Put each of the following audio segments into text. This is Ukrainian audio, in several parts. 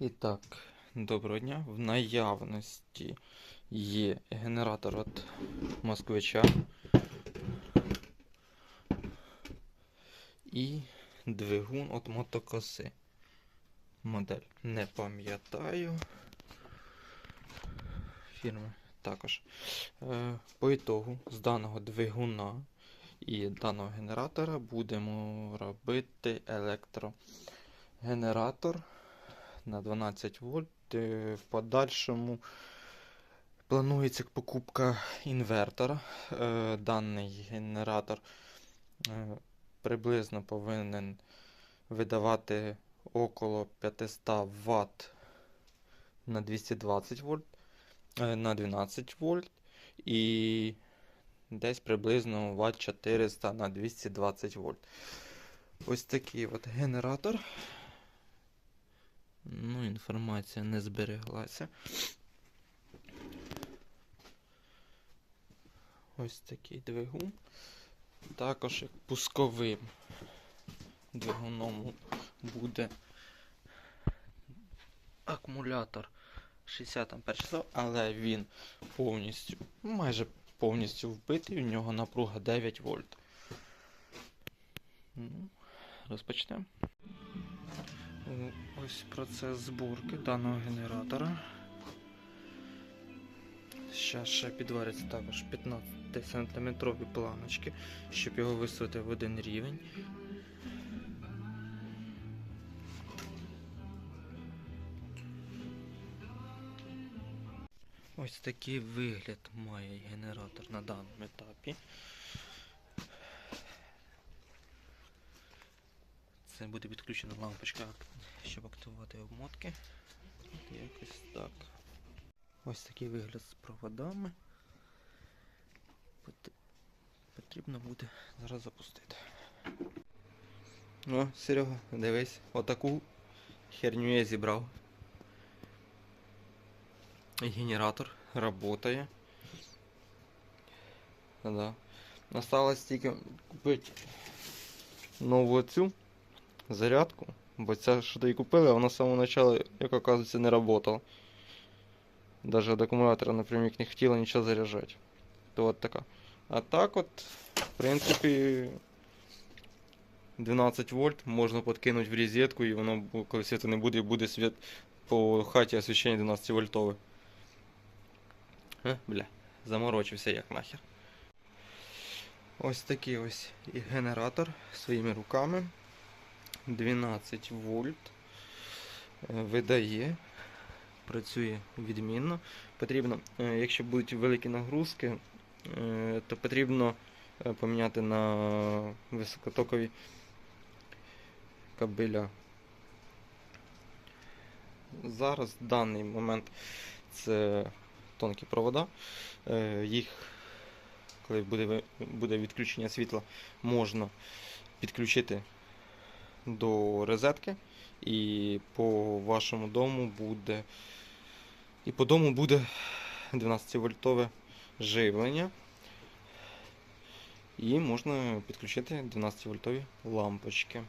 І так, доброго дня. В наявності є генератор від москвича і двигун від мотокоси. Модель не пам'ятаю. Фірми також. Е, По ітогу з даного двигуна і даного генератора будемо робити електрогенератор на 12 вольт. В подальшому планується покупка інвертора. Е, Даний генератор е, приблизно повинен видавати около 500 Вт на 220 вольт, е, на 12 вольт і десь приблизно Вт 400 на 220 вольт. Ось такий от генератор. Ну, інформація не збереглася. Ось такий двигун. Також як пусковим двигуном буде акумулятор 60 Ампер, але він повністю, майже повністю вбитий, у нього напруга 9 вольт. Ну, розпочнемо. О, Ось процес зборки даного генератора. Зараз ще підваряться також 15 сантиметрові планочки, щоб його висунути в один рівень. Ось такий вигляд має генератор на даному етапі. Це буде підключена лампочка, щоб активувати обмотки. Якось так. Ось такий вигляд з проводами. Потрібно буде зараз запустити. О, Серега, дивись, отаку херню я зібрав. Генератор работає. Да. Осталось тільки купити нову цю зарядку, бо ця, що ти купили, вона з самого початку, як оказується, не работала. Даже от аккумулятора напрямик не хотіла нічого заряджати. То от така. А так от, в принципі, 12 вольт можна подкинути в розетку, і воно, коли світу не буде, буде світ по хаті освіщення 12 вольтове. Е, бля, заморочився як нахер. Ось такий ось і генератор своїми руками. 12 вольт. Е, Видає. Працює відмінно. Потрібно, е, якщо будуть великі нагрузки, е, то потрібно поміняти на високотокові кабеля. Зараз в даний момент це тонкі провода. Їх, коли буде, буде відключення світла, можна підключити до розетки, і по вашому дому буде. І по дому буде 12 вольтове живлення. І можна підключити 12 вольтові лампочки.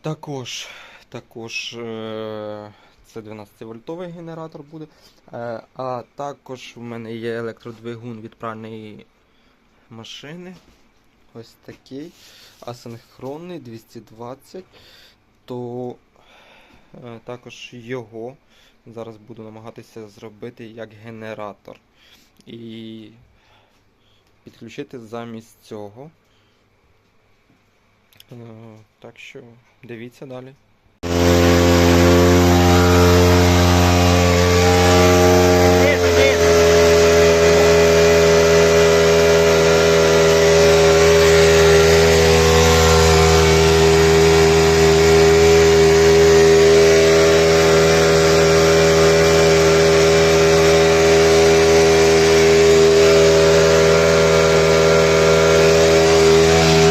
Також, також е, це 12 вольтовий генератор буде. Е, а також в мене є електродвигун від пральної машини. Ось такий. Асинхронний 220. То е, також його зараз буду намагатися зробити як генератор. І підключити замість цього. Е, Так що дивіться далі.